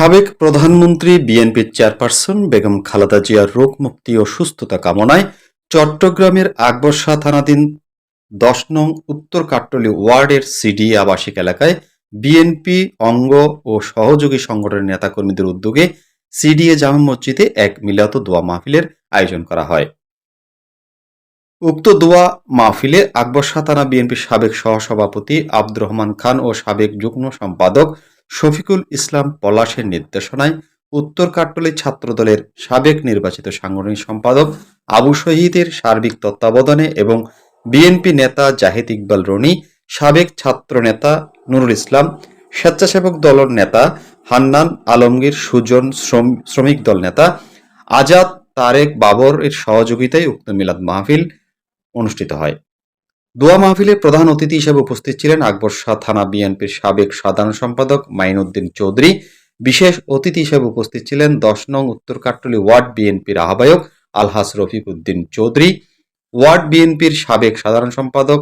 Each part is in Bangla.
সাবেক প্রধানমন্ত্রী বিএনপির চেয়ারপারসন বেগম খালেদা জিয়ার রোগ মুক্তি ও সুস্থতা কামনায় চট্টগ্রামের আকবরশাহ থানাধীন দশ নং উত্তর কাট্টলী ওয়ার্ডের সিডি আবাসিক এলাকায় বিএনপি, অঙ্গ ও সহযোগী সংগঠনের নেতাকর্মীদের উদ্যোগে সিডিএ জামা মসজিদে এক মিলাত দোয়া মাহফিলের আয়োজন করা হয়। উক্ত দোয়া মাহফিলে আকবর থানা বিএনপির সাবেক সহসভাপতি আব্দুর রহমান খান ও সাবেক যুগ্ম সম্পাদক শফিকুল ইসলাম পলাশের নির্দেশনায় উত্তর কাট্টলী ছাত্রদলের সাবেক নির্বাচিত সাংগঠনিক সম্পাদক আবু শহীদের সার্বিক তত্ত্বাবধানে এবং বিএনপি নেতা জাহিদ ইকবাল রনি, সাবেক ছাত্র নেতা নুরুল ইসলাম, স্বেচ্ছাসেবক দলের নেতা হান্নান আলমগীর, সুজন শ্রম- শ্রমিক দল নেতা আজাদ তারেক বাবর এর সহযোগিতায় উক্ত মিলাদ মাহফিল অনুষ্ঠিত হয়। দোয়া মাহফিলে প্রধান অতিথি হিসেবে উপস্থিত ছিলেন আকবর শাহ থানা বিএনপির সাবেক সাধারণ সম্পাদক মাইনুদ্দিন চৌধুরী। বিশেষ অতিথি হিসেবে উপস্থিত ছিলেন দশ নং উত্তর কাট্টলী ওয়ার্ড বিএনপির আহ্বায়ক আলহাস রফিক উদ্দিন চৌধুরী। ওয়ার্ড বিএনপির সাবেক সাধারণ সম্পাদক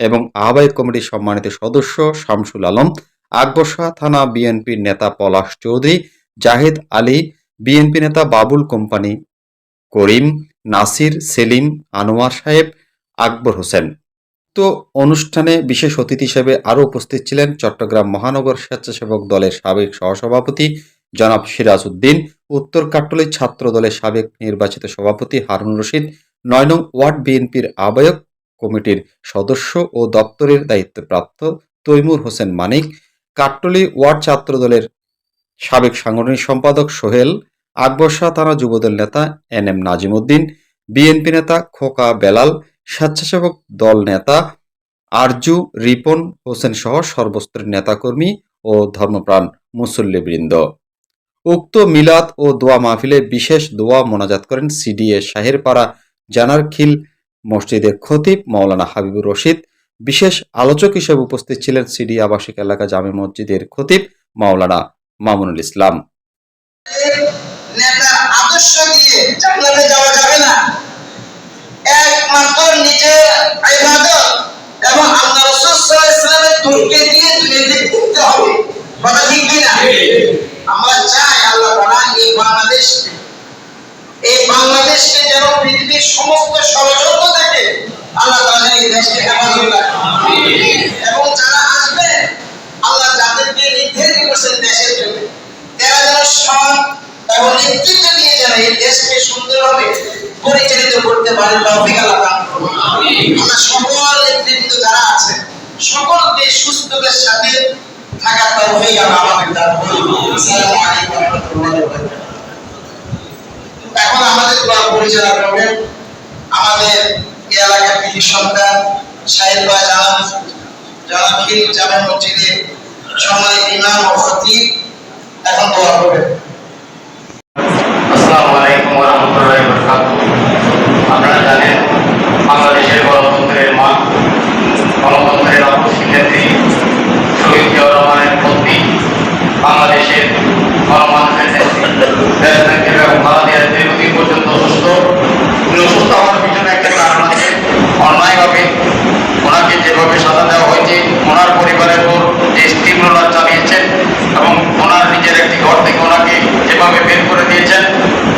এবং আহ্বায়ক কমিটির সম্মানিত সদস্য শামসুল আলম, আকবর শাহ থানা বিএনপির নেতা পলাশ চৌধুরী, জাহেদ আলী, বিএনপি নেতা বাবুল কোম্পানি করিম, নাসির, সেলিম, আনোয়ার সাহেব, আকবর হোসেন। অনুষ্ঠানে বিশেষ অতিথি হিসেবে আরও উপস্থিত ছিলেন চট্টগ্রাম মহানগর স্বেচ্ছাসেবক দলের সাবেক সহসভাপতি জনাব সিরাজ উদ্দিন উত্তর কাট্টলী ছাত্র দলের সাবেক নির্বাচিত সভাপতি হারুন রশিদ, নয় নং ওয়ার্ড বিএনপির আহ্বায়ক কমিটির সদস্য ও দপ্তরের দায়িত্বপ্রাপ্ত তৈমুর হোসেন মানিক, কাট্টলী ওয়ার্ড ছাত্র দলের সাবেক সাংগঠনিক সম্পাদক সোহেল, আকবর শাহ থানা যুবদল নেতা এন এম নাজিমুদ্দিন, বিএনপি নেতা খোকা বেলাল স্বেচ্ছাসেবক দল নেতা আরজু রিপন হোসেন সহ সর্বস্তরের নেতাকর্মী ও ধর্মপ্রাণ মুসল্লিবৃন্দ। উক্ত মিলাদ ও দোয়া মাহফিলে বিশেষ দোয়া মোনাজাত করেন সিডিএ শাহেরপাড়া জানারখিল মসজিদের খতিব মাওলানা হাবিবুর রশিদ। বিশেষ আলোচক হিসেবে উপস্থিত ছিলেন সিডি আবাসিক এলাকা জামে মসজিদের খতিব মাওলানা মামুনুল ইসলাম। নেতা আদর্শ দিয়ে যাওয়া যাবে না। একমাত্র নিজের ইবাদত এবং আল্লাহ রাসূল সাল্লাল্লাহু আলাইহি তুরকে দিয়ে দুনিয়াতে করতে হবে। কথা ঠিক কি না আমরা চাই আল্লাহ তাআলা এই বাংলাদেশ এই বাংলাদেশকে যেন পৃথিবীর সমস্ত ষড়যন্ত্র থেকে আল্লাহ তাআলা এই দেশকে হেফাজত রাখে এবং যারা আসবে আল্লাহ যাদেরকে নির্ধারিত করেছেন দেশের জন্য তারা যেন সৎ এবং নেতৃত্ব দিয়ে যেন এই দেশকে সুন্দরভাবে পরিচালিত করতে পারে তৌফিক আল্লাহ আমরা সকল নেতৃত্ব যারা আছে সকলকে সুস্থতার সাথে থাকার তৌফিক আল্লাহ আমাদের দান এখন আমাদের দোয়া পরিচালনা করবেন আমাদের এলাকার কৃষি সন্তান সাহেব বাজান জানাফিল জামে মসজিদের সম্মানিত ইমাম ও খতিব। এখন দোয়া করবেন। আসসালামু আলাইকুম। নেত্রী দেশনেত্রী বেগম খালেদা জিয়া দীর্ঘদিন পর্যন্ত অসুস্থ উনি অসুস্থ হওয়ার পিছনে একটা কারণ আছে অন্যায়ভাবে ওনাকে যেভাবে সাজা দেওয়া হয়েছে ওনার পরিবারের উপর যে স্টিম রোলার চালিয়েছেন এবং ওনার নিজের একটি ঘর থেকে ওনাকে যেভাবে বের করে দিয়েছেন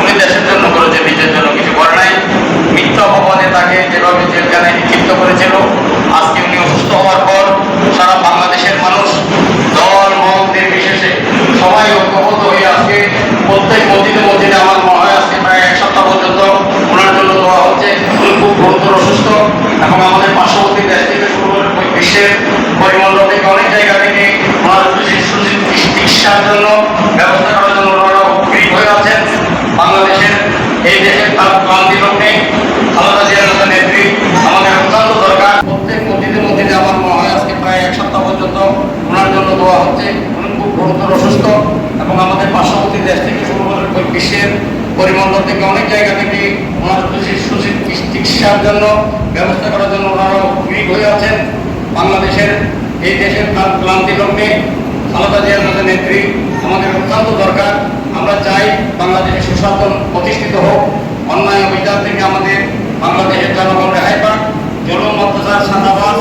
উনি দেশের জন্য করেছেন নিজের জন্য কিছু করে নাই মিথ্যা অপবাদে তাকে যেভাবে জেলখানে নিক্ষিপ্ত করেছিল আজকে উনি অসুস্থ হওয়ার পর সারা বাংলাদেশের মানুষ দল মত নির্বিশেষে সবাই ঐক্যবদ্ধ হয়ে আজকে প্রত্যেক মসজিদে মসজিদে আমার মনে হয় আজকে প্রায় এক সপ্তাহ পর্যন্ত ওনার জন্য দেওয়া হচ্ছে উনি খুব গুরুতর অসুস্থ এবং আমাদের পার্শ্ববর্তী দেশ থেকে শুরু পরিমণ্ডল থেকে অনেক জায়গা থেকে চিকিৎসার জন্য ব্যবস্থা করার জন্য ওনারা উপকৃত হয়ে আছেন। বাংলাদেশের এই দেশের তার আমাদের অত্যন্ত দরকার। প্রত্যেক মসজিদে আমার মনে প্রায় এক সপ্তাহ পর্যন্ত ওনার জন্য দেওয়া হচ্ছে। খুব গুরুতর অসুস্থ এবং আমাদের পার্শ্ববর্তী দেশ থেকে বিশ্বের পরিমণ্ডল থেকে অনেক জায়গা থেকে ওনার সুচিকিৎসা- চিকিৎসার জন্য ব্যবস্থা করার জন্য ওনারা উপকৃত হয়ে আছেন। বাংলাদেশের এই দেশের ক্লান্তি লগ্নে আলাদা জিয়ার নেত্রী আমাদের অত্যন্ত দরকার। আমরা চাই বাংলাদেশের সুশাসন প্রতিষ্ঠিত হোক। অন্যায় অভিযান থেকে আমাদের বাংলাদেশের জনগণ রেহাই পাক। জনম অত্যাচার সাদাবাস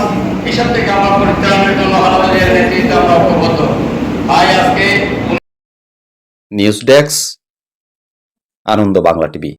এসব থেকে আমরা পরিত্রাণের জন্য আলাদা জিয়ার নেতৃত্বে আমরা ঐক্যবদ্ধ। তাই আজকে news desk, Ananda Bangla TV.